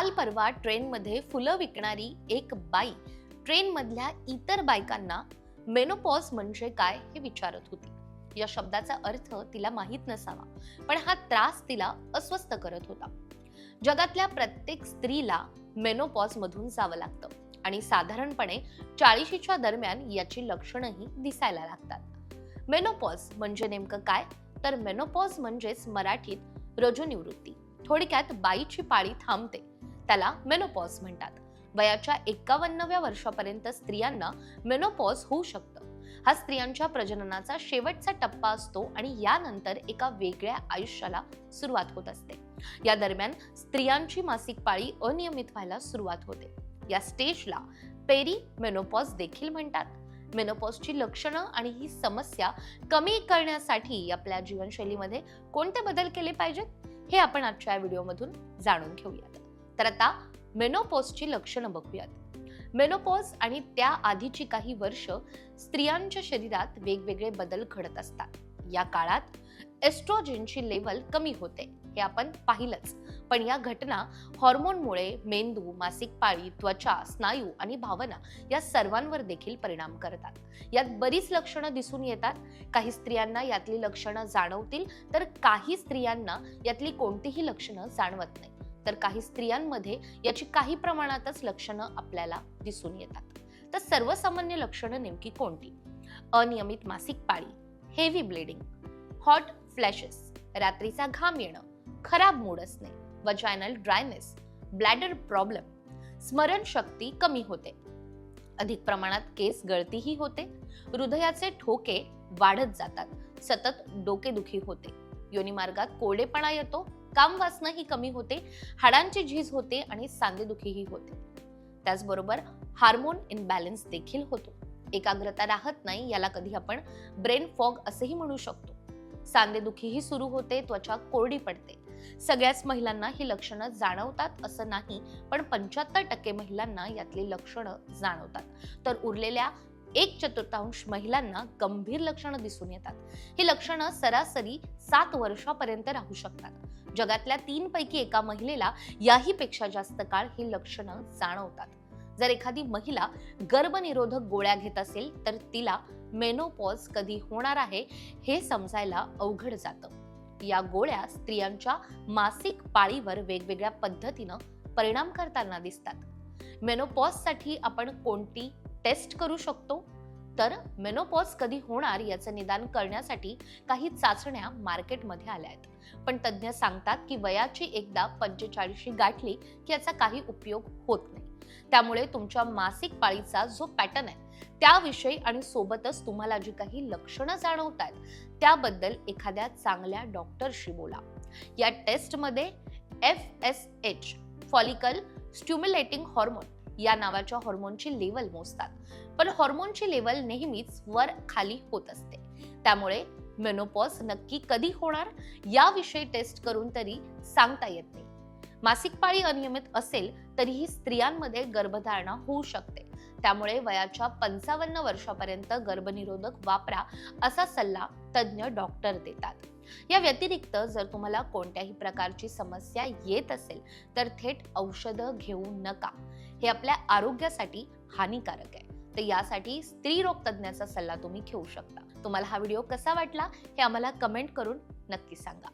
काल परवा ट्रेनमध्ये फुलं विकणारी एक बाई ट्रेनमधल्या इतर बायकांना मेनोपॉज म्हणजे काय हे विचारत होती. या शब्दाचा अर्थ तिला माहीत नसावा पण हा त्रास तिला अस्वस्थ करत होता. जगातल्या प्रत्येक स्त्रीला मेनोपॉज मधून जावं लागतं आणि साधारणपणे चाळीशीच्या दरम्यान याची लक्षणंही दिसायला लागतात. मेनोपॉज म्हणजे नेमकं काय? तर मेनोपॉज म्हणजेच मराठीत रजोनिवृत्ती. थोडक्यात बाईची पाळी थांबते. त्याला मेनोपॉज म्हणतात. वयाच्या एकावन्नव्या वर्षापर्यंत स्त्रियांना मेनोपॉज होऊ शकतं. हा स्त्रियांच्या प्रजननाचा शेवटचा टप्पा असतो आणि यानंतर एका वेगळ्या आयुष्याला सुरुवात होत असते. या दरम्यान स्त्रियांची मासिक पाळी अनियमित व्हायला सुरुवात होते. या स्टेजला पेरी मेनोपॉज देखील म्हणतात. मेनोपॉजची लक्षणं आणि ही समस्या कमी करण्यासाठी आपल्या जीवनशैलीमध्ये कोणते बदल केले पाहिजेत? हे आपण आजच्या या व्हिडिओमधून जाणून घेऊयात. तर आता मेनोपॉजची लक्षणं बघूयात. मेनोपॉज आणि त्या आधीची काही वर्ष स्त्रियांच्या शरीरात वेगवेगळे बदल घडत असतात. या काळात एस्ट्रोजेनची लेवल कमी होते हे आपण पाहिलंच. पण या घटना हॉर्मोनमुळे मेंदू मासिक पाळी त्वचा स्नायू आणि भावना या सर्वांवर देखील परिणाम करतात. यात बरीच लक्षणं दिसून येतात. काही स्त्रियांना यातली लक्षणं जाणवतील तर काही स्त्रियांना यातली कोणतीही लक्षणं जाणवत नाही तर काही स्त्रियांमध्ये याची काही प्रमाणातच लक्षणं आपल्याला दिसून येतात. तर सर्वसामान्य लक्षणं नेमकी कोणती? अनियमित मासिक पाळी हेवी ब्लिडिंग हॉट फ्लॅशेस रात्रीचा घाम येणं खराब मूड असणे वजायनल ड्रायनेस ब्लॅडर प्रॉब्लेम स्मरणशक्ती कमी होते. अधिक प्रमाणात केस गळतीही होते. हृदयाचे ठोके वाढत जातात. सतत डोकेदुखी होते. योनिमार्गात कोरडेपणा येतो. काम ही कमी होते हाडांची झीज होते आणि सांधेदुखीही होते. त्याचबरोबर हार्मोन इनबॅलन्स देखील होतो. एकाग्रता राहत नाही याला कधी आपण ब्रेन फॉग असेही म्हणू शकतो. सांधेदुखीही सुरू होते त्वचा कोरडी पडते. सगळ्याच महिलांना ही लक्षणं जाणवतात असं नाही पण पंच्याहत्तर टक्के महिलांना यातली लक्षणं जाणवतात. तर उरलेल्या एक चतुर्थांश महिलांना गंभीर लक्षणं दिसून येतात. ही लक्षणं सरासरी सात वर्षापर्यंत राहू शकतात. जगातल्या तीन पैकी एका महिलेला याही पेक्षा जास्त काळ ही लक्षणं जाणवतात. जर एखादी महिला गर्भनिरोधक गोळ्या घेत असेल तर तिला मेनोपॉज कधी होणार आहे हे समजायला अवघड जातं. या गोळ्या स्त्रियांच्या मासिक पाळीवर वेगवेगळ्या पद्धतीनं परिणाम करताना दिसतात. मेनोपॉजसाठी आपण कोणती टेस्ट करू शकतो. तर मेनोपॉज कधी होणार याचं निदान करण्यासाठी काही चाचण्या मार्केटमध्ये आल्या आहेत. पण तज्ज्ञ सांगतात की वयाची एकदा पंचेचाळीशी गाठली की याचा काही उपयोग होत नाही. त्यामुळे तुमच्या मासिक पाळीचा जो पॅटर्न आहे त्याविषयी आणि सोबतच तुम्हाला जी काही लक्षणं जाणवत आहेत त्याबद्दल एखाद्या चांगल्या डॉक्टरशी बोला. या टेस्टमध्ये F S H follicle stimulating hormone या नावाच्या हॉर्मोनची लेवल मोजतात. पण हॉर्मोनची लेवल नेहमीच वर खाली होत असते. त्यामुळे मेनोपॉज नक्की कधी होणार याविषयी टेस्ट करून तरी सांगता येत नाही. मासिक पाळी अनियमित असेल तरीही स्त्रियांमध्ये गर्भधारणा होऊ शकते. त्यामुळे वयाच्या पंचावन्न वर्षापर्यंत गर्भनिरोधक वापरा असा सल्ला तज्ज्ञ डॉक्टर देतात. या व्यतिरिक्त जर तुम्हाला कोणत्याही प्रकारची समस्या येत असेल तर थेट औषधं घेऊ नका. हे आपल्या आरोग्यासाठी हानिकारक आहे. तर यासाठी स्त्री रोग तज्ज्ञाचा सल्ला तुम्ही घेऊ शकता. तुम्हाला हा व्हिडिओ कसा वाटला हे आम्हाला कमेंट करून नक्की सांगा.